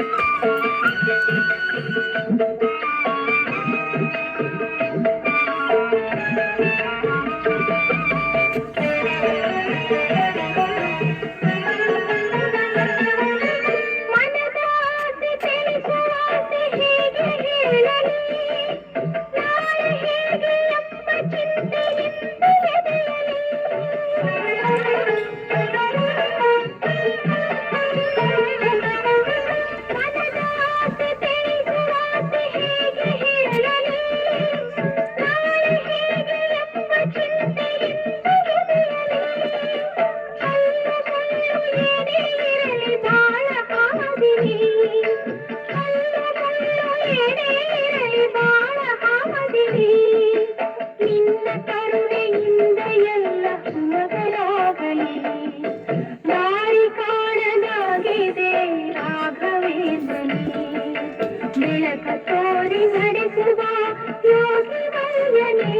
Thank you. ಬೆಳಕ ತೋರಿ ನಡೆಸುವ ಯೋಗಿ ವರ್ಯನೇ